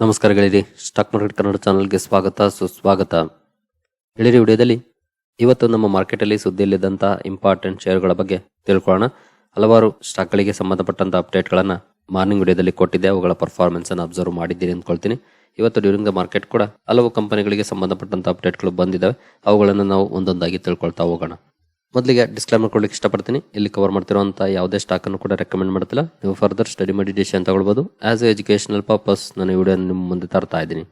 ನಮಸ್ಕಾರ ಗೆಳೆಯರಿ stock market Kannada ಚಾನಲ್ಗೆ ಸ್ವಾಗತ, ಸುಸ್ವಾಗತ. ಗೆಳೆಯರಿ ವಿಡಿಯೋದಲ್ಲಿ ಇವತ್ತು ನಮ್ಮ ಮಾರ್ಕೆಟಲ್ಲಿ ಸುದ್ದಿಯಲ್ಲಿದ್ದಂಥ ಇಂಪಾರ್ಟೆಂಟ್ ಶೇರ್ಗಳ ಬಗ್ಗೆ ತಿಳ್ಕೊಳ್ಳೋಣ. ಹಲವಾರು ಸ್ಟಾಕ್ಗಳಿಗೆ ಸಂಬಂಧಪಟ್ಟಂಥ ಅಪ್ಡೇಟ್ಗಳನ್ನು ಮಾರ್ನಿಂಗ್ ವಿಡಿಯೋದಲ್ಲಿ ಕೊಟ್ಟಿದ್ದೆ. ಅವುಗಳ ಪರ್ಫಾರ್ಮೆನ್ಸನ್ನು ಅಬ್ಸರ್ವ್ ಮಾಡಿದ್ದೀರಿ ಅಂದ್ಕೊಳ್ತೀನಿ. ಇವತ್ತು ಡ್ಯೂರಿಂಗ್ ದ ಮಾರ್ಕೆಟ್ ಕೂಡ ಹಲವು ಕಂಪನಿಗಳಿಗೆ ಸಂಬಂಧಪಟ್ಟಂಥ ಅಪ್ಡೇಟ್ಗಳು ಬಂದಿದ್ದಾವೆ. ಅವುಗಳನ್ನು ನಾವು ಒಂದೊಂದಾಗಿ ತಿಳ್ಕೊಳ್ತಾ ಹೋಗೋಣ. ಮೊದಲಿಗೆ ಡಿಸ್ಕ್ಲೈಮರ್ ಕೊಡ್ಲಿಕ್ಕೆ ಇಷ್ಟಪಡ್ತೀನಿ. ಇಲ್ಲಿ ಕವರ್ ಮಾಡ್ತಿರುವಂತ ಯಾವುದೇ ಸ್ಟಾಕ್ ಅನ್ನು ಕೂಡ ರೆಕಮೆಂಡ್ ಮಾಡ್ತಿಲ್ಲ. ನೀವು ಫರ್ದರ್ ಸ್ಟಡಿ ಮಾಡಿ ಡಿಸಿಷನ್ ತಗೊಳ್ಬಹುದು ಆಸ್ ಎ ಎಜುಕೇಶನಲ್ ಪರ್ಪಸ್ ನಾನು ವಿಡಿಯೋ ನಿಮ್ಮ ಮುಂದೆ ತರ್ತಾ ಇದ್ದೀನಿ.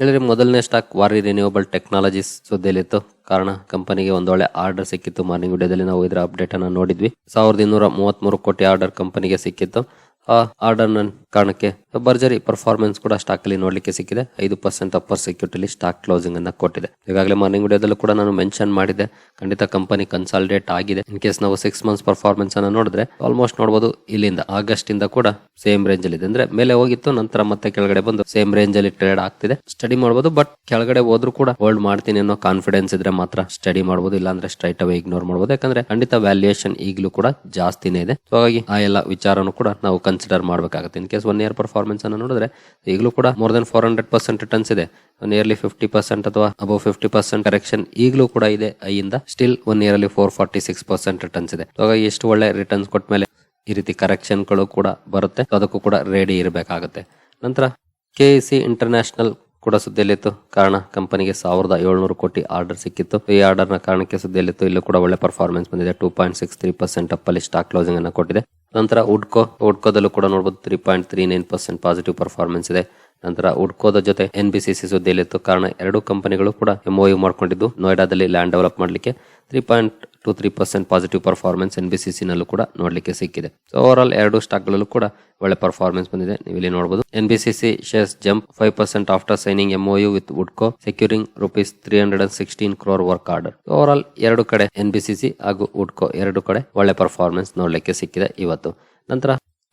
ಹೇಳಿದ್ರೆ ಮೊದಲನೇ ಸ್ಟಾಕ್ ವಾರಿ ರಿನ್ಯೂವಬಲ್ ಟೆಕ್ನಾಲಜೀಸ್ ಸುದ್ದಿಯಲ್ಲಿತ್ತು. ಕಾರಣ, ಕಂಪನಿಗೆ ಒಂದೊಳ್ಳೆ ಆರ್ಡರ್ ಸಿಕ್ಕಿತ್ತು. ಮಾರ್ನಿಂಗ್ ವಿಡಿಯೋದಲ್ಲಿ ನಾವು ಇದರ ಅಪ್ಡೇಟ್ ಅನ್ನು ನೋಡಿದ್ವಿ. ಸಾವಿರದ ಇನ್ನೂರ ಮೂವತ್ಮೂರು ಕೋಟಿ ಆರ್ಡರ್ ಕಂಪನಿಗೆ ಸಿಕ್ಕಿತ್ತು. ಆ ಆರ್ಡರ್ ಕಾರಣಕ್ಕೆ ಭರ್ಜರಿ ಪರ್ಫಾರ್ಮೆನ್ಸ್ ಕೂಡ ಸ್ಟಾಕ್ ಅಲ್ಲಿ ನೋಡ್ಲಿಕ್ಕೆ ಸಿಕ್ಕಿದೆ. ಐದು ಪರ್ಸೆಂಟ್ ಅಪ್ಪರ್ ಸೆಕ್ಯೂರಿಟಿಲಿ ಸ್ಟಾಕ್ ಕ್ಲೋಸಿಂಗ್ ಅನ್ನ ಕೊಟ್ಟಿದೆ. ಈಗಾಗಲೇ ಮಾರ್ನಿಂಗ್ ವಿಡಿಯೋದಲ್ಲೂ ಕೂಡ ನಾನು ಮೆನ್ಷನ್ ಮಾಡಿದೆ ಖಂಡಿತ ಕಂಪನಿ ಕನ್ಸಾಲಿಡೇಟ್ ಆಗಿದೆ. ಇನ್ ಕೇಸ್ ನಾವು ಸಿಕ್ಸ್ ಮಂತ್ಸ್ ಪರ್ಫಾರ್ಮೆನ್ಸ್ ಅನ್ನ ನೋಡಿದ್ರೆ ಆಲ್ಮೋಸ್ಟ್ ನೋಡಬಹುದು ಇಲ್ಲಿಂದ ಆಗಸ್ಟ್ ಇಂದ ಕೂಡ ಸೇಮ್ ರೇಂಜ್ ಅಲ್ಲಿ ಇದೆ. ಅಂದ್ರೆ ಮೇಲೆ ಹೋಗಿತ್ತು, ನಂತರ ಮತ್ತೆ ಕೆಳಗಡೆ ಬಂದು ಸೇಮ್ ರೇಂಜ್ ಅಲ್ಲಿ ಟ್ರೇಡ್ ಆಗ್ತಿದೆ. ಸ್ಟಡಿ ಮಾಡಬಹುದು ಬಟ್ ಕೆಳಗಡೆ ಹೋದ್ರು ಕೂಡ ಹೋಲ್ಡ್ ಮಾಡ್ತೀನಿ ಅನ್ನೋ ಕಾನ್ಫಿಡೆನ್ಸ್ ಇದ್ರೆ ಮಾತ್ರ ಸ್ಟಡಿ ಮಾಡಬಹುದು ಇಲ್ಲಾಂದ್ರೆ ಸ್ಟ್ರೈಟ್ ಅವೇ ಇಗ್ನೋರ್ ಮಾಡಬಹುದು ಯಾಕಂದ್ರೆ ಖಂಡಿತ ವ್ಯಾಲ್ಯೂಯೇಷನ್ ಈಗಲೂ ಕೂಡ ಜಾಸ್ತಿನೇ ಇದೆ. ಸೊ ಹಾಗಾಗಿ ಆ ಎಲ್ಲ ವಿಚಾರನು ಕೂಡ ನಾವು ಕನ್ಸಿಡರ್ ಮಾಡಬೇಕಾಗುತ್ತೆ. In case one year performance ಅನ್ನು ನೋಡಿದ್ರೆ, ಈಗಲೂ ಕೂಡ more than four hundred percent returns ಇದೆ. ನಿಯರ್ಲಿ ಫಿಫ್ಟಿ ಪರ್ಸೆಂಟ್ ಅಥವಾ ಅಬೌವ್ ಫಿಫ್ಟಿ ಪರ್ಸೆಂಟ್ ಕರೆಕ್ಷನ್ ಈಗಲೂ ಕೂಡ ಇದೆ. ಐಯಿಂದ ಸ್ಟಿಲ್ ಒನ್ ಇಯರ್ ಅಲ್ಲಿ four forty six percent returns ಇದೆ. ಇವಾಗ ಎಷ್ಟು ಒಳ್ಳೆ ರಿಟರ್ನ್ಸ್ ಕೊಟ್ಟ ಮೇಲೆ ಈ ರೀತಿ ಕರೆಕ್ಷನ್ಗಳು ಕೂಡ ಬರುತ್ತೆ. ಅದಕ್ಕೂ ಕೂಡ ರೆಡಿ ಇರಬೇಕಾಗುತ್ತೆ. ನಂತರ ಕೆ ಸಿ ಇಂಟರ್ನ್ಯಾಷನಲ್ ಕೂಡ ಸುದ್ದಿಯಲ್ಲಿತ್ತು. ಕಾರಣ, ಕಂಪನಿಗೆ ಸಾವಿರದ ಏಳ್ನೂರು ಕೋಟಿ ಆರ್ಡರ್ ಸಿಕ್ಕಿತ್ತು. ಈ ಆರ್ಡರ್ನ ಕಾರಣಕ್ಕೆ ಸುದ್ದಿಯಲ್ಲಿತ್ತು. ಇಲ್ಲೂ ಕೂಡ ಒಳ್ಳೆ ಪರ್ಫಾರ್ಮೆನ್ಸ್ ಬಂದಿದೆ. Two point six three percent ಅಪ್ಪಲ್ಲಿ stock closing ಅನ್ನು ಕೊಟ್ಟಿದೆ. ನಂತರ ಉಡ್ಕೋ ಉಡ್ಕೋದಲ್ಲೂ ಕೂಡ ನೋಡಬಹುದು three point three nine percent positive performance ಇದೆ. ನಂತರ ಉಡ್ಕೋದ ಜೊತೆ ಎನ್ ಬಿ ಸಿ ಸಿ ಸುದ್ದಿಯಲ್ಲಿತ್ತು. ಕಾರಣ ಎರಡು ಕಂಪನಿಗಳು ಕೂಡ ಎಂಒಯು ಮಾಡಿಕೊಂಡಿದ್ದು. ನೋಯ್ಡಾದಲ್ಲಿ ಲ್ಯಾಂಡ್ ಡೆವಲಪ್ ಮಾಡಲಿಕ್ಕೆ three point two three percent positive performance N B C ನಲ್ಲೂ ಕೂಡ ನೋಡಲಿಕ್ಕೆ ಸಿಕ್ಕಿದೆ. ಸೊ ಓವರ್ ಆಲ್ ಎರಡು ಸ್ಟಾಕ್ ಗಳಲ್ಲೂ ಕೂಡ ಒಳ್ಳೆ ಪರ್ಫಾರ್ಮೆನ್ಸ್ ಬಂದಿದೆ. ನೀವು ಇಲ್ಲಿ ನೋಡಬಹುದು N B C C shares jump five percent after signing MOU with ವುಡ್ಕೋ securing rupees three hundred and sixteen crore work order over all ಎರಡು ಕಡೆ ಎನ್ ಬಿ ಸಿ ಸಿ ಹಾಗೂ ವುಡ್ಕೋ ಎರಡು ಕಡೆ ಒಳ್ಳೆ ಪರ್ಫಾರ್ಮೆನ್ಸ್ ನೋಡಲಿಕ್ಕೆ ಸಿಕ್ಕಿದೆ ಇವತ್ತು. ನಂತರ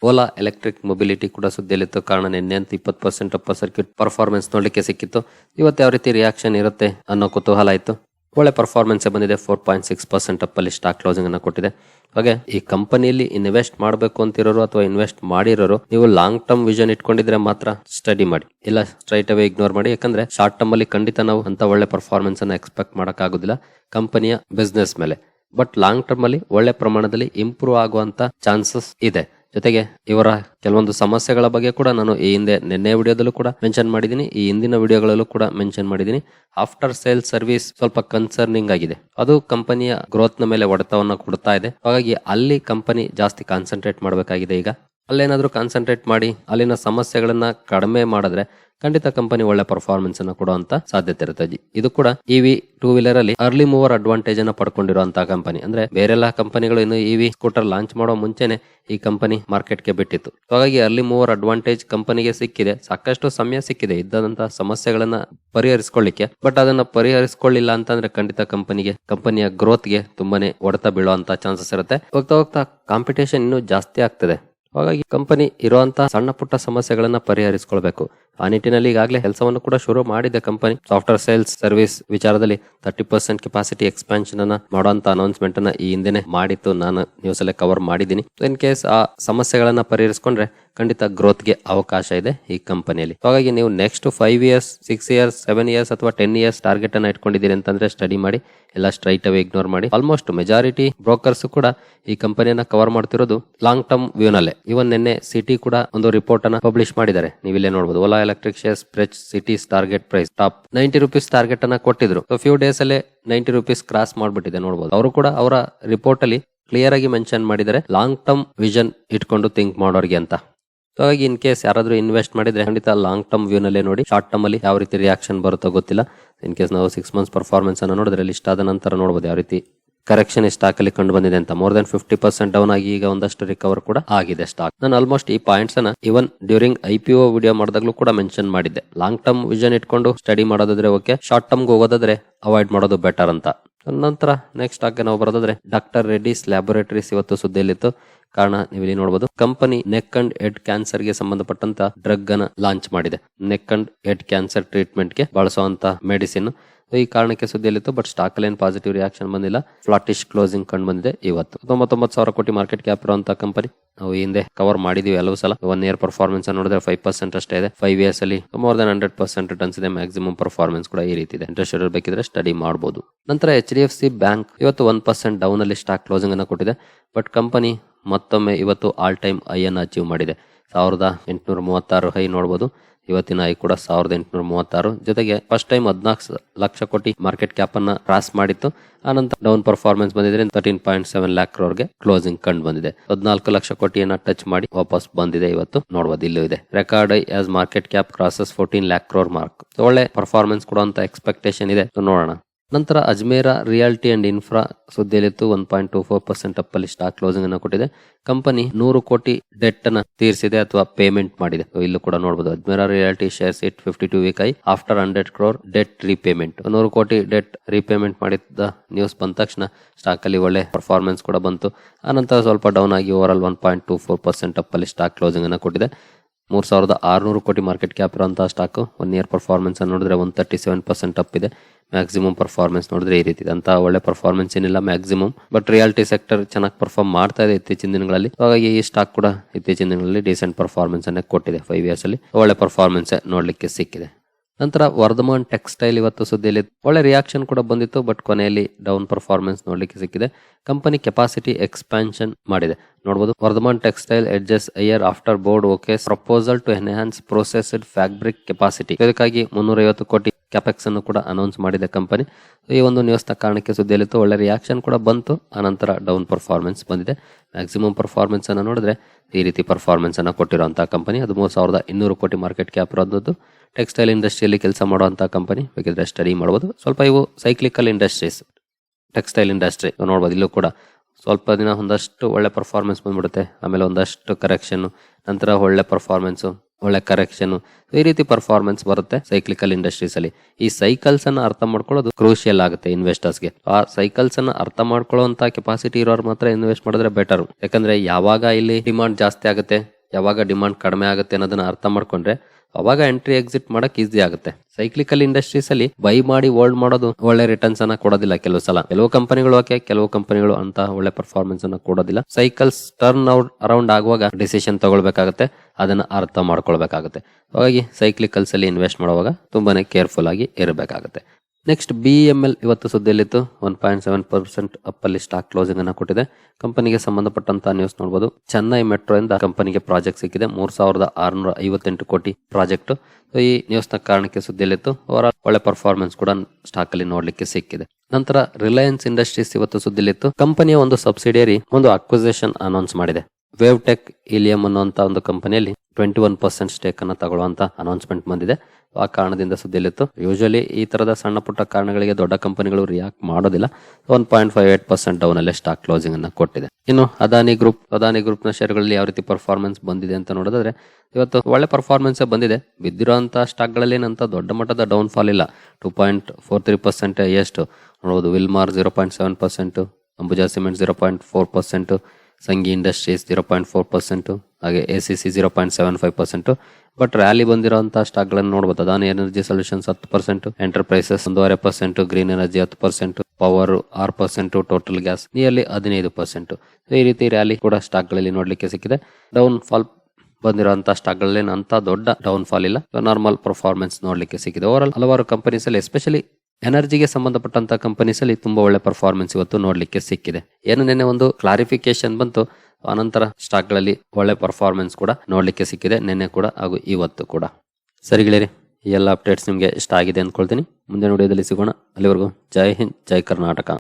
ಓಲಾ ಎಲೆಕ್ಟ್ರಿಕ್ ಮೊಬಿಲಿಟಿ ಕೂಡ ಸುದ್ದಿಯಲ್ಲಿತ್ತು. ಕಾರಣ ನಿನ್ನೆ ಅಂತ ಇಪ್ಪತ್ತು ಪರ್ಸೆಂಟ್ ಅಪ್ಪ ಸರ್ಕ್ಯೂಟ್ ಪರ್ಫಾರ್ಮೆನ್ಸ್ ನೋಡಲಿಕ್ಕೆ ಸಿಕ್ಕಿತ್ತು. ಇವತ್ತು ಯಾವ ರೀತಿ ರಿಯಾಕ್ಷನ್ ಇರುತ್ತೆ ಅನ್ನೋ ಕುತೂಹಲ ಇತ್ತು. ಒಳ್ಳೆ ಪರ್ಫಾರ್ಮೆನ್ಸ್ ಬಂದಿದೆ. ಫೋರ್ ಪಾಯಿಂಟ್ ಸಿಕ್ಸ್ ಪರ್ಸೆಂಟ್ ಅಪ್ಪಲ್ಲಿ ಸ್ಟಾಕ್ ಕ್ಲೋಸಿಂಗ್ ಅನ್ನು ಕೊಟ್ಟಿದೆ. ಹಾಗೆ ಈ ಕಂಪನಿಯಲ್ಲಿ ಇನ್ವೆಸ್ಟ್ ಮಾಡಬೇಕು ಅಂತಿರೋರು ಅಥವಾ ಇನ್ವೆಸ್ಟ್ ಮಾಡಿರೋರು, ನೀವು ಲಾಂಗ್ ಟರ್ಮ್ ವಿಷನ್ ಇಟ್ಕೊಂಡಿದ್ರೆ ಮಾತ್ರ ಸ್ಟಡಿ ಮಾಡಿ. ಇಲ್ಲ ಸ್ಟ್ರೈಟ್ ಅವೇ ಇಗ್ನೋರ್ ಮಾಡಿ. ಯಾಕಂದ್ರೆ ಶಾರ್ಟ್ ಟರ್ಮ್ ಅಲ್ಲಿ ಖಂಡಿತ ನಾವು ಅಂತ ಒಳ್ಳೆ ಪರ್ಫಾರ್ಮೆನ್ಸ್ ಅನ್ನು ಎಕ್ಸ್ಪೆಕ್ಟ್ ಮಾಡೋಕ್ಕಾಗೋದಿಲ್ಲ ಕಂಪನಿಯ ಬಿಸ್ನೆಸ್ ಮೇಲೆ. ಬಟ್ ಲಾಂಗ್ ಟರ್ಮ್ ಅಲ್ಲಿ ಒಳ್ಳೆ ಪ್ರಮಾಣದಲ್ಲಿ ಇಂಪ್ರೂವ್ ಆಗುವಂತ ಚಾನ್ಸಸ್ ಇದೆ. ಜೊತೆಗೆ ಇವರ ಕೆಲವೊಂದು ಸಮಸ್ಯೆಗಳ ಬಗ್ಗೆ ಕೂಡ ನಾನು ಈ ಹಿಂದೆ ನಿನ್ನೆ ವಿಡಿಯೋದಲ್ಲೂ ಕೂಡ ಮೆನ್ಷನ್ ಮಾಡಿದ್ದೀನಿ. ಈ ಹಿಂದಿನ ವಿಡಿಯೋಗಳಲ್ಲೂ ಕೂಡ ಮೆನ್ಷನ್ ಮಾಡಿದ್ದೀನಿ. ಆಫ್ಟರ್ ಸೇಲ್ ಸರ್ವಿಸ್ ಸ್ವಲ್ಪ ಕನ್ಸರ್ನಿಂಗ್ ಆಗಿದೆ. ಅದು ಕಂಪನಿಯ ಗ್ರೋತ್ನ ಮೇಲೆ ಹೊಡೆತವನ್ನು ಕೊಡ್ತಾ ಇದೆ. ಹಾಗಾಗಿ ಅಲ್ಲಿ ಕಂಪನಿ ಜಾಸ್ತಿ ಕಾನ್ಸಂಟ್ರೇಟ್ ಮಾಡಬೇಕಾಗಿದೆ ಈಗ. ಅಲ್ಲೇನಾದ್ರೂ ಕಾನ್ಸಂಟ್ರೇಟ್ ಮಾಡಿ, ಅಲ್ಲಿನ ಸಮಸ್ಯೆಗಳನ್ನ ಕಡಿಮೆ ಮಾಡಿದ್ರೆ ಖಂಡಿತ ಕಂಪನಿ ಒಳ್ಳೆ ಪರ್ಫಾರ್ಮೆನ್ಸ್ ಅನ್ನು ಅಂತ ಸಾಧ್ಯತೆ ಇರುತ್ತೆ. ಇದು ಕೂಡ ಇವಿ ಟೂ ವೀಲರ್ ಅಲ್ಲಿ ಅರ್ಲಿ ಮೂವರ್ ಅಡ್ವಾಂಟೇಜ್ ಅನ್ನ ಪಡ್ಕೊಂಡಿರುವಂತಹ ಕಂಪನಿ ಅಂದ್ರೆ ಬೇರೆಲ್ಲ ಕಂಪನಿಗಳು ಇನ್ನು ಇವಿ ಸ್ಕೂಟರ್ ಲಾಂಚ್ ಮಾಡೋ ಮುಂಚೆನೆ ಈ ಕಂಪನಿ ಮಾರ್ಕೆಟ್ಗೆ ಬಿಟ್ಟಿತ್ತು. ಹಾಗಾಗಿ ಅರ್ಲಿ ಮೂವರ್ ಅಡ್ವಾಂಟೇಜ್ ಕಂಪನಿಗೆ ಸಿಕ್ಕಿದೆ. ಸಾಕಷ್ಟು ಸಮಯ ಸಿಕ್ಕಿದೆ ಇದ್ದಂತಹ ಸಮಸ್ಯೆಗಳನ್ನ ಪರಿಹರಿಸಿಕೊಳ್ಳಿಕ್ಕೆ. ಬಟ್ ಅದನ್ನ ಪರಿಹರಿಸಿಕೊಳ್ಳಿಲ್ಲ ಅಂತಂದ್ರೆ ಖಂಡಿತ ಕಂಪನಿಗೆ ಕಂಪನಿಯ ಗ್ರೋತ್ಗೆ ತುಂಬಾನೇ ಹೊಡೆತ ಬೀಳುವಂತ ಚಾನ್ಸಸ್ ಇರುತ್ತೆ. ಹೋಗ್ತಾ ಹೋಗ್ತಾ ಕಾಂಪಿಟೇಷನ್ ಇನ್ನೂ ಜಾಸ್ತಿ ಆಗ್ತದೆ. ಹಾಗಾಗಿ ಕಂಪನಿ ಇರುವಂತಹ ಸಣ್ಣ ಪುಟ್ಟ ಸಮಸ್ಯೆಗಳನ್ನ ಪರಿಹರಿಸಿಕೊಳ್ಬೇಕು. ಆ ನಿಟ್ಟಿನಲ್ಲಿ ಈಗಾಗಲೇ ಕೆಲಸವನ್ನು ಕೂಡ ಶುರು ಮಾಡಿದೆ ಕಂಪನಿ. ಸಾಫ್ಟ್ವೇರ್ ಸೇಲ್ಸ್ ಸರ್ವಿಸ್ ವಿಚಾರದಲ್ಲಿ ತರ್ಟಿ ಪರ್ಸೆಂಟ್ ಕೆಪಾಸಿಟಿ ಎಕ್ಸ್ಪಾನ್ಷನ್ ಅನ್ನ ಮಾಡುವಂತ ಅನೌನ್ಸ್ಮೆಂಟ್ ಅನ್ನ ಈ ಹಿಂದೆನೆ ಮಾಡಿತ್ತು. ನಾನು ನ್ಯೂಸ್ ಅಲ್ಲೇ ಕವರ್ ಮಾಡಿದ್ದೀನಿ. ಇನ್ ಕೇಸ್ ಆ ಸಮಸ್ಯೆಗಳನ್ನ ಪರಿಹರಿಸಿಕೊಂಡ್ರೆ ಖಂಡಿತ ಗ್ರೋತ್ಗೆ ಅವಕಾಶ ಇದೆ ಈ ಕಂಪನಿಯಲ್ಲಿ ಹಾಗಾಗಿ ನೀವು next five years six years seven years ಅಥವಾ ಟೆನ್ ಇಯರ್ಸ್ ಟಾರ್ಗೆಟ್ ಅನ್ನ ಇಟ್ಕೊಂಡಿದ್ದೀರಿ ಅಂತಂದ್ರೆ ಸ್ಟಡಿ ಮಾಡಿ, ಎಲ್ಲ ಸ್ಟ್ರೈಟ್ ಅವೇ ಇಗ್ನೋರ್ ಮಾಡಿ. ಆಲ್ಮೋಸ್ಟ್ ಮೆಜಾರಿಟಿ ಬ್ರೋಕರ್ಸ್ ಕೂಡ ಈ ಕಂಪನಿಯನ್ನ ಕವರ್ ಮಾಡ್ತಿರೋದು ಲಾಂಗ್ ಟರ್ಮ್ ವ್ಯೂ ನಲ್ಲೇ. ಇವನ್ ನಿನ್ನೆ ಸಿಟಿ ಕೂಡ ಒಂದು ರಿಪೋರ್ಟ್ ಅನ್ನ ಪಬ್ಲಿಷ್ ಮಾಡಿದ್ದಾರೆ. ನೀವು ಇಲ್ಲೇ ನೋಡಬಹುದು ಓಲಾ ಎಲೆಕ್ಟ್ರಿಕ್ ಶೇರ್ಸ್ ಪ್ರೆಚ್ cities target price top ninety rupees target ಅನ್ನ ಕೊಟ್ಟಿದ್ರು. ಫ್ಯೂ ಡೇಸ್ ಅಲ್ಲೇ ನೈಂಟಿ ರುಪೀಸ್ ಕ್ರಾಸ್ ಮಾಡ್ಬಿಟ್ಟಿದೆ ನೋಡಬಹುದು ಅವರು ಕೂಡ ಅವರ ರಿಪೋರ್ಟ್ ಅಲ್ಲಿ ಕ್ಲಿಯರ್ ಆಗಿ ಮೆನ್ಷನ್ ಮಾಡಿದರೆ ಲಾಂಗ್ ಟರ್ಮ್ ವಿಷನ್ ಇಟ್ಕೊಂಡು ಥಿಂಕ್ ಮಾಡೋರಿಗೆ ಅಂತ. ಹಾಗಾಗಿ ಇನ್ ಕೇಸ್ ಯಾರಾದ್ರೂ ಇನ್ವೆಸ್ಟ್ ಮಾಡಿದ್ರೆ ಖಂಡಿತ ಲಾಂಗ್ ಟರ್ಮ್ ವ್ಯೂ ನಲ್ಲೇ ನೋಡಿ. ಶಾರ್ಟ್ ಟರ್ಮ್ ಅಲ್ಲಿ ಯಾವ ರೀತಿ ರಿಯಾಕ್ಷನ್ ಬರುತ್ತೋ ಗೊತ್ತಿಲ್ಲ. ಇನ್ ಕೇಸ್ ನಾವು ಸಿಕ್ಸ್ ಮಂತ್ಸ್ ಪರ್ಫಾರ್ಮೆನ್ಸ್ ಅನ್ನು ನೋಡಿದ್ರೆ ಲಿಸ್ಟ್ ಆದ ನಂತರ ನೋಡಬಹುದು ಯಾವ ರೀತಿ ಕರೆಕ್ಷನ್ ಈ ಸ್ಟಾಕ್ ಅಲ್ಲಿ ಕಂಡು ಬಂದಿದೆ ಅಂತ. More than fifty percent down ಆಗಿ ಈಗ ಒಂದಷ್ಟು ರಿಕವರ್ ಕೂಡ ಆಗಿದೆ ಸ್ಟಾಕ್ ನಾನು ಆಲ್ಮೋಸ್ಟ್ ಈ ಪಾಯಿಂಟ್ಸ್ ಅನ್ನ even during I P O video ಮಾಡಿದಾಗ್ಲೂ ಕೂಡ ಮೆನ್ಷನ್ ಮಾಡಿದ್ದೆ. ಲಾಂಗ್ ಟರ್ಮ್ ವಿಷನ್ ಇಟ್ಕೊಂಡು ಸ್ಟಡಿ ಮಾಡೋದಾದ್ರೆ ಓಕೆ ಶಾರ್ಟ್ ಟರ್ಮ್ ಹೋಗೋದಾದ್ರೆ ಅವಾಯ್ಡ್ ಮಾಡೋದು ಬೆಟರ್ ಅಂತ. ನಂತರ ನೆಕ್ಸ್ಟ್ ಸ್ಟಾಕ್ ನಾವು ಬರೋದಾದ್ರೆ ಡಾಕ್ಟರ್ ರೆಡ್ಡಿಸ್ ಲ್ಯಾಬೊರೇಟರೀಸ್ ಇವತ್ತು ಸುದ್ದಿಯಲ್ಲಿತ್ತು. ಕಾರಣ ನೀವು ಇಲ್ಲಿ ನೋಡಬಹುದು ಕಂಪನಿ ನೆಕ್ ಅಂಡ್ ಹೆಡ್ ಕ್ಯಾನ್ಸರ್ಗೆ ಸಂಬಂಧಪಟ್ಟಂತ ಡ್ರಗ್ ಅನ್ನ ಲಾಂಚ್ ಮಾಡಿದೆ. ನೆಕ್ ಅಂಡ್ ಹೆಡ್ ಕ್ಯಾನ್ಸರ್ ಟ್ರೀಟ್ಮೆಂಟ್ಗೆ ಬಳಸುವಂತ ಮೆಡಿಸಿನ್ ಈ ಕಾರಣಕ್ಕೆ ಸುದ್ದಿಯಲ್ಲಿತ್ತು ಬಟ್ ಸ್ಟಾಕ್ ಏನು ಪಾಸಿಟಿವ್ ರಿಯಾಕ್ಷನ್ ಬಂದಿಲ್ಲ. ಫ್ಲಾಟಿಶ್ ಕ್ಲೋಸಿಂಗ್ ಕಂಡು ಬಂದಿದೆ ಇವತ್ತು. ತೊಂಬತ್ತೊಂಬತ್ತು ಸಾವಿರ ಕೋಟಿ ಮಾರ್ಕೆಟ್ ಕ್ಯಾಪ್ ಇರುವಂತ ಕಂಪನಿ ನಾವು ಹಿಂದೆ ಕವರ್ ಮಾಡಿದೀವಿ ಹಲವು ಸಲ. ಒನ್ ಇಯರ್ ಪರ್ಫಾರ್ಮೆನ್ಸ್ ನೋಡಿದ್ರೆ ಫೈವ್ ಪರ್ಸೆಂಟ್ ಅಷ್ಟೇ ಇದೆ. ಫೈವ್ ಇಯರ್ಸ್ ಅಲ್ಲಿ more than hundred percent returns ಇದೆ. ಮ್ಯಾಕ್ಸಿಮಮ್ ಪರ್ಫಾರ್ಮೆನ್ಸ್ ಕೂಡ ಈ ರೀತಿ ಇದೆ. ಇಂಟ್ರೆಸ್ಟ್ ಇರಬೇಕಿದ್ರೆ ಸ್ಟಡಿ ಮಾಡಬಹುದು ನಂತರ H D F C bank ಇವತ್ತು ಒನ್ ಪರ್ಸೆಂಟ್ ಡೌನ್ ಅಲ್ಲಿ ಸ್ಟಾಕ್ ಕ್ಲೋಸಿಂಗ್ ಅನ್ನು ಕೊಟ್ಟಿದೆ. ಬಟ್ ಕಂಪನಿ ಮತ್ತೊಮ್ಮೆ ಇವತ್ತು ಆಲ್ ಟೈಮ್ ಐ ಅನ್ನು ಅಚೀವ್ ಮಾಡಿದೆ. ಸಾವಿರದ ಎಂಟುನೂರ ಮೂವತ್ತಾರು ಹೈ ನೋಡಬಹುದು ಇವತ್ತಿನ ಐ ಕೂಡ ಸಾವಿರದ ಎಂಟುನೂರ ಮೂವತ್ತಾರು. ಜೊತೆಗೆ ಫಸ್ಟ್ ಟೈಮ್ ಹದಿನಾಲ್ಕು ಲಕ್ಷ ಕೋಟಿ ಮಾರ್ಕೆಟ್ ಕ್ಯಾಪ್ ಅನ್ನ ಕ್ರಾಸ್ ಮಾಡಿತ್ತು. ಆನಂತರ ಡೌನ್ ಪರ್ಫಾರ್ಮೆನ್ಸ್ ಬಂದಿದ್ರೆ ತರ್ಟೀನ್ ಪಾಯಿಂಟ್ ಸೆವೆನ್ ಲ್ಯಾಕ್ ಕ್ರೋರ್ಗೆ ಕ್ಲೋಸಿಂಗ್ ಕಂಡು ಬಂದಿದೆ. ಹದಿನಾಲ್ಕು ಲಕ್ಷ ಕೋಟಿಯನ್ನ ಟಚ್ ಮಾಡಿ ವಾಪಸ್ ಬಂದಿದೆ ಇವತ್ತು. ನೋಡಬಹುದು ಇಲ್ಲೂ ಇದೆ. Record high as market cap crosses fourteen lakh crore mark ಒಳ್ಳೆ ಪರ್ಫಾರ್ಮೆನ್ಸ್ ಕೊಡುವಂತ ಎಕ್ಸ್ಪೆಕ್ಟೇಷನ್ ಇದೆ. ನೋಡೋಣ. ನಂತರ Ajmera realty and infra ಸುದ್ದಿಯಲ್ಲಿತ್ತು. One point two four percent ಅಪ್ಪಲ್ಲಿ stock closing ಅನ್ನು ಕೊಟ್ಟಿದೆ. ಕಂಪನಿ ನೂರು ಕೋಟಿ ಡೆಟ್ ಅನ್ನು ತೀರಿಸಿದೆ ಅಥವಾ ಪೇಮೆಂಟ್ ಮಾಡಿದೆ. ಇಲ್ಲೂ ಕೂಡ ನೋಡಬಹುದು Ajmera realty shares hit fifty two week high after hundred crore debt repayment ನೂರು ಕೋಟಿ ಡೆಟ್ ರೀಪೇಮೆಂಟ್ ಮಾಡಿದ್ದ ನ್ಯೂಸ್ ಬಂದ ತಕ್ಷಣ ಸ್ಟಾಕ್ ಅಲ್ಲಿ ಒಳ್ಳೆ ಪರ್ಫಾರ್ಮೆನ್ಸ್ ಕೂಡ ಬಂತು. ಆನಂತರ ಸ್ವಲ್ಪ ಡೌನ್ ಆಗಿ over all one point two four percent ಅಪ್ಪಲ್ಲಿ stock closing ಅನ್ನು ಕೊಟ್ಟಿದೆ. ಮೂರ್ ಸಾವಿರದ ಆರುನೂರು ಕೋಟಿ ಮಾರ್ಕೆಟ್ ಕ್ಯಾಪ್ ಇರುವಂತಹ ಸ್ಟಾಕ್ ಒನ್ ಇಯರ್ ಪರ್ಫಾರ್ಮೆನ್ಸ್ ನೋಡಿದ್ರೆ one thirty seven percent up ಇದೆ. ಮ್ಯಾಕ್ಸಿಮಮ್ ಪರ್ಫಾರ್ಮೆನ್ಸ್ ನೋಡಿದ್ರೆ ಈ ರೀತಿ ಅಂತ ಒಳ್ಳೆ ಪರ್ಫಾರ್ಮೆನ್ಸ್ ಏನಿಲ್ಲ ಮ್ಯಾಕ್ಸಿಮಮ್ ಬಟ್ ರಿಯಾಲಿಟಿ ಸೆಕ್ಟರ್ ಚೆನ್ನಾಗಿ ಪರ್ಫಾರ್ಮ್ ಮಾಡ್ತಾ ಇದೆ ಇತ್ತೀಚಿನ ದಿನಗಳಲ್ಲಿ. ಹಾಗಾಗಿ ಈ ಸ್ಟಾಕ್ ಕೂಡ ಇತ್ತೀಚಿನ ದಿನಗಳಲ್ಲಿ ಡೀಸೆಂಟ್ ಪರ್ಫಾರ್ಮೆನ್ಸ್ ಅನ್ನೇ ಕೊಟ್ಟಿದೆ ಫೈವ್ ಇಯರ್ಸ್ ಅಲ್ಲಿ. ಒಳ್ಳೆ ಪರ್ಫಾರ್ಮೆನ್ಸ್ ನೋಡ್ಲಿಕ್ಕೆ ಸಿಕ್ಕಿದೆ. ನಂತರ ವರ್ಧಮಾನ್ ಟೆಕ್ಸ್ಟೈಲ್ ಇವತ್ತು ಸುದ್ದಿಯಲ್ಲಿ ಒಳ್ಳೆ ರಿಯಾಕ್ಷನ್ ಕೂಡ ಬಂದಿತ್ತು ಬಟ್ ಕೊನೆಯಲ್ಲಿ ಡೌನ್ ಪರ್ಫಾರ್ಮೆನ್ಸ್ ನೋಡಲಿಕ್ಕೆ ಸಿಕ್ಕಿದೆ. ಕಂಪನಿ ಕೆಪಾಸಿಟಿ ಎಕ್ಸ್ಪಾನ್ಷನ್ ಮಾಡಿದೆ. ನೋಡಬಹುದು Vardhman textile edges higher after board okay proposal to enhance processed fabric capacity ಇದಕ್ಕಾಗಿ ಮುನ್ನೂರೈವತ್ತು ಕೋಟಿ ಕ್ಯಾಪೆಕ್ಸ್ ಅನ್ನು ಕೂಡ ಅನೌನ್ಸ್ ಮಾಡಿದೆ ಕಂಪನಿ ಈ ಒಂದು ನ್ಯೂಸ್ ಕಾರಣಕ್ಕೆ ಸುದ್ದಿಯಲ್ಲಿತ್ತು, ಒಳ್ಳೆ ರಿಯಾಕ್ಷನ್ ಕೂಡ ಬಂತು. ಆನಂತರ ಡೌನ್ ಪರ್ಫಾರ್ಮೆನ್ಸ್ ಬಂದಿದೆ. ಮ್ಯಾಕ್ಸಿಮಮ್ ಪರ್ಫಾರ್ಮೆನ್ಸ್ ಅನ್ನು ನೋಡಿದ್ರೆ ಈ ರೀತಿ ಪರ್ಫಾರ್ಮೆನ್ಸ್ ಅನ್ನು ಕೊಟ್ಟಿರುವಂತಹ ಕಂಪನಿ ಅದು ಮೂರು ಸಾವಿರದ ಇನ್ನೂರು ಕೋಟಿ ಮಾರ್ಕೆಟ್ ಕ್ಯಾಪ್ ಇರೋದು ಟೆಕ್ಸ್ಟೈಲ್ ಇಂಡಸ್ಟ್ರಿಯಲ್ಲಿ ಕೆಲಸ ಮಾಡುವಂತಹ ಕಂಪನಿ ಬೇಕಿದ್ರೆ ಸ್ಟಡಿ ಮಾಡಬಹುದು ಸ್ವಲ್ಪ ಇವು ಸೈಕ್ಲಿಕಲ್ ಇಂಡಸ್ಟ್ರೀಸ್ ಟೆಕ್ಸ್ಟೈಲ್ ಇಂಡಸ್ಟ್ರಿ ನೋಡ್ಬೋದು. ಇಲ್ಲೂ ಕೂಡ ಸ್ವಲ್ಪ ದಿನ ಒಂದಷ್ಟು ಒಳ್ಳೆ ಪರ್ಫಾರ್ಮೆನ್ಸ್ ಬಂದ್ಬಿಡುತ್ತೆ. ಆಮೇಲೆ ಒಂದಷ್ಟು ಕರೆಕ್ಷನ್ ನಂತರ ಒಳ್ಳೆ ಪರ್ಫಾರ್ಮೆನ್ಸ್ ಒಳ್ಳೆ ಕರೆಕ್ಷನ್ ಈ ರೀತಿ ಪರ್ಫಾರ್ಮೆನ್ಸ್ ಬರುತ್ತೆ ಸೈಕ್ಲಿಕಲ್ ಇಂಡಸ್ಟ್ರೀಸ್ ಅಲ್ಲಿ. ಈ ಸೈಕಲ್ಸ್ ಅನ್ನ ಅರ್ಥ ಮಾಡ್ಕೊಳ್ಳೋದು ಕ್ರೂಷಿಯಲ್ ಆಗುತ್ತೆ ಇನ್ವೆಸ್ಟರ್ಸ್ಗೆ. ಆ ಸೈಕಲ್ಸ್ ಅನ್ನ ಅರ್ಥ ಮಾಡ್ಕೊಳ್ಳುವಂತ ಕೆಪಾಸಿಟಿ ಇರೋರು ಮಾತ್ರ ಇನ್ವೆಸ್ಟ್ ಮಾಡಿದ್ರೆ ಬೆಟರ್ ಯಾಕಂದ್ರೆ ಯಾವಾಗ ಇಲ್ಲಿ ಡಿಮಾಂಡ್ ಜಾಸ್ತಿ ಆಗುತ್ತೆ, ಯಾವಾಗ ಡಿಮಾಂಡ್ ಕಡಿಮೆ ಆಗುತ್ತೆ ಅನ್ನೋದನ್ನ ಅರ್ಥ ಮಾಡ್ಕೊಂಡ್ರೆ ಅವಾಗ ಎಂಟ್ರಿ ಎಕ್ಸಿಟ್ ಮಾಡಕ್ ಈಸಿ ಆಗುತ್ತೆ. ಸೈಕ್ಲಿಕಲ್ ಇಂಡಸ್ಟ್ರೀಸ್ ಅಲ್ಲಿ ಬೈ ಮಾಡಿ ಹೋಲ್ಡ್ ಮಾಡೋದು ಒಳ್ಳೆ ರಿಟರ್ನ್ಸ್ ಅನ್ನ ಕೊಡೋದಿಲ್ಲ ಕೆಲವು ಸಲ. ಕೆಲವು ಕಂಪನಿಗಳು ಓಕೆ ಕೆಲವು ಕಂಪನಿಗಳು ಅಂತ ಒಳ್ಳೆ ಪರ್ಫಾರ್ಮೆನ್ಸ್ ಅನ್ನ ಕೊಡೋದಿಲ್ಲ. ಸೈಕಲ್ಸ್ ಟರ್ನ್ ಔಟ್ ಅರೌಂಡ್ ಆಗುವಾಗ ಡಿಸಿಷನ್ ತಗೊಳ್ಬೇಕಾಗುತ್ತೆ. ಅದನ್ನ ಅರ್ಥ ಮಾಡ್ಕೊಳ್ಬೇಕಾಗುತ್ತೆ. ಹಾಗಾಗಿ ಸೈಕ್ಲಿಕಲ್ಸ್ ಅಲ್ಲಿ ಇನ್ವೆಸ್ಟ್ ಮಾಡುವಾಗ ತುಂಬಾನೇ ಕೇರ್ಫುಲ್ ಆಗಿ ಇರಬೇಕಾಗುತ್ತೆ. ನೆಕ್ಸ್ಟ್ ಬಿ ಎಂ ಎಲ್ ಇವತ್ತು ಸುದ್ದಿಯಲ್ಲಿತ್ತು. One point seven percent up ಅಲ್ಲಿ ಸ್ಟಾಕ್ ಕ್ಲೋಸಿಂಗ್ ಅನ್ನ ಕೊಟ್ಟಿದೆ. ಕಂಪನಿಗೆ ಸಂಬಂಧಪಟ್ಟಂತಹ ನ್ಯೂಸ್ ನೋಡಬಹುದು ಚೆನ್ನೈ ಮೆಟ್ರೋ ಇಂದ ಕಂಪನಿಗೆ ಪ್ರಾಜೆಕ್ಟ್ ಸಿಕ್ಕಿದೆ. ಮೂರ್ ಸಾವಿರದ ಆರುನೂರ ಐವತ್ತೆಂಟು ಕೋಟಿ ಪ್ರಾಜೆಕ್ಟ್ ಈ ನ್ಯೂಸ್ನ ಕಾರಣಕ್ಕೆ ಸುದ್ದಿಯಲ್ಲಿತ್ತು. ಅವರ ಒಳ್ಳೆ ಪರ್ಫಾರ್ಮೆನ್ಸ್ ಕೂಡ ಸ್ಟಾಕ್ ಅಲ್ಲಿ ನೋಡ್ಲಿಕ್ಕೆ ಸಿಕ್ಕಿದೆ. ನಂತರ ರಿಲಯನ್ಸ್ ಇಂಡಸ್ಟ್ರೀಸ್ ಇವತ್ತು ಸುದ್ದಿಲಿತ್ತು ಕಂಪನಿಯ ಒಂದು ಸಬ್ಸಿಡಿಯರಿ ಒಂದು ಅಕ್ವಿಸೇಷನ್ ಅನೌನ್ಸ್ ಮಾಡಿದೆ. ವೇವ್ ಟೆಕ್ ಇಲಿಯಂ ಅನ್ನುವಂತ ಒಂದು ಕಂಪನಿಯಲ್ಲಿ ಟ್ವೆಂಟಿ ಒನ್ ಪರ್ಸೆಂಟ್ ಸ್ಟೇಕ್ ಅನ್ನ ತಗೊಳ್ಳುವಂತ ಅನೌನ್ಸ್ಮೆಂಟ್ ಬಂದಿದೆ. ಆ ಕಾರಣದಿಂದ ಸುದ್ದಿಲಿತ್ತು ಯೂಶಲಿ ಈ ತರದ ಸಣ್ಣ ಪುಟ್ಟ ಕಾರಣಗಳಿಗೆ ದೊಡ್ಡ ಕಂಪನಿಗಳು ರಿಯಾಕ್ಟ್ ಮಾಡೋದಿಲ್ಲ. One point five eight percent down ಅಲ್ಲೇ ಸ್ಟಾಕ್ ಕ್ಲೋಸಿಂಗ್ ಅನ್ನ ಕೊಟ್ಟಿದೆ. ಇನ್ನು ಅದಾನಿ ಗ್ರೂಪ್ ಅದಾನಿ ಗ್ರೂಪ್ನ ಶೇರ್ಗಳಲ್ಲಿ ಯಾವ ರೀತಿ ಪರ್ಫಾರ್ಮೆನ್ಸ್ ಬಂದಿದೆ ಅಂತ ನೋಡಿದ್ರೆ ಇವತ್ತು ಒಳ್ಳೆ ಪರ್ಫಾರ್ಮೆನ್ಸ್ ಬಂದಿದೆ. ಬಿದ್ದಿರುವಂತಹ ಸ್ಟಾಕ್ಗಳಲ್ಲಿ ಏನಂತ ದೊಡ್ಡ ಮಟ್ಟದ ಡೌನ್ ಫಾಲ್ ಇಲ್ಲ. Two point four three percent ಎಷ್ಟು ನೋಡಬಹುದು Wilmar zero point seven percent Ambuja cement zero point four percent Sanghi industries zero point four percent ಹಾಗೆ A C C zero point seven five percent but rally ಬಂದಿರುವಂಥ ಸ್ಟಾಕ್ಗಳನ್ನು ನೋಡ್ಬೋದು. Adani energy solutions ಹತ್ತು percent enterprises ಒಂದೂವರೆ percent green energy ಹತ್ತು percent power ಆರು percent total gas nearly ಹದಿನೈದು percent ಈ ರೀತಿ ರ್ಯಾಲಿ ಕೂಡ ಸ್ಟಾಕ್ಗಳಲ್ಲಿ ನೋಡಲಿಕ್ಕೆ ಸಿಕ್ಕಿದೆ. ಡೌನ್ ಫಾಲ್ ಬಂದಿರುವಂತಹ ಸ್ಟಾಕ್ಗಳಲ್ಲಿ ಅಂತ ದೊಡ್ಡ ಡೌನ್ ಫಾಲ್ ಇಲ್ಲ ನಾರ್ಮಲ್ ಪರ್ಫಾರ್ಮೆನ್ಸ್ ನೋಡಲಿಕ್ಕೆ ಸಿಕ್ಕಿದೆ. ಓವರ್ ಹಲವಾರು ಕಂಪನೀಸ್ ಅಲ್ಲಿ ಎಸ್ಪೆಷಲಿ ಎನರ್ಜಿಗೆ ಸಂಬಂಧಪಟ್ಟಂತ ಕಂಪನೀಸ್ ಅಲ್ಲಿ ತುಂಬಾ ಒಳ್ಳೆ ಪರ್ಫಾರ್ಮೆನ್ಸ್ ಇವತ್ತು ನೋಡ್ಲಿಕ್ಕೆ ಸಿಕ್ಕಿದೆ. ಏನು ನಿನ್ನೆ ಒಂದು ಕ್ಲಾರಿಫಿಕೇಶನ್ ಬಂತು, ಅನಂತರ ಸ್ಟಾಕ್ಗಳಲ್ಲಿ ಒಳ್ಳೆ ಪರ್ಫಾರ್ಮೆನ್ಸ್ ಕೂಡ ನೋಡ್ಲಿಕ್ಕೆ ಸಿಕ್ಕಿದೆ, ನಿನ್ನೆ ಕೂಡ ಹಾಗೂ ಇವತ್ತು ಕೂಡ. ಸರಿ ಗೆಳೆಯರಿ, ಈ ಎಲ್ಲ ಅಪ್ಡೇಟ್ಸ್ ನಿಮಗೆ ಇಷ್ಟ ಆಗಿದೆ ಅಂದ್ಕೊಳ್ತೀನಿ ಮುಂದಿನ ವಿಡಿಯೋದಲ್ಲಿ ಸಿಗೋಣ. ಅಲ್ಲಿವರೆಗೂ ಜೈ ಹಿಂದ್, ಜೈ ಕರ್ನಾಟಕ.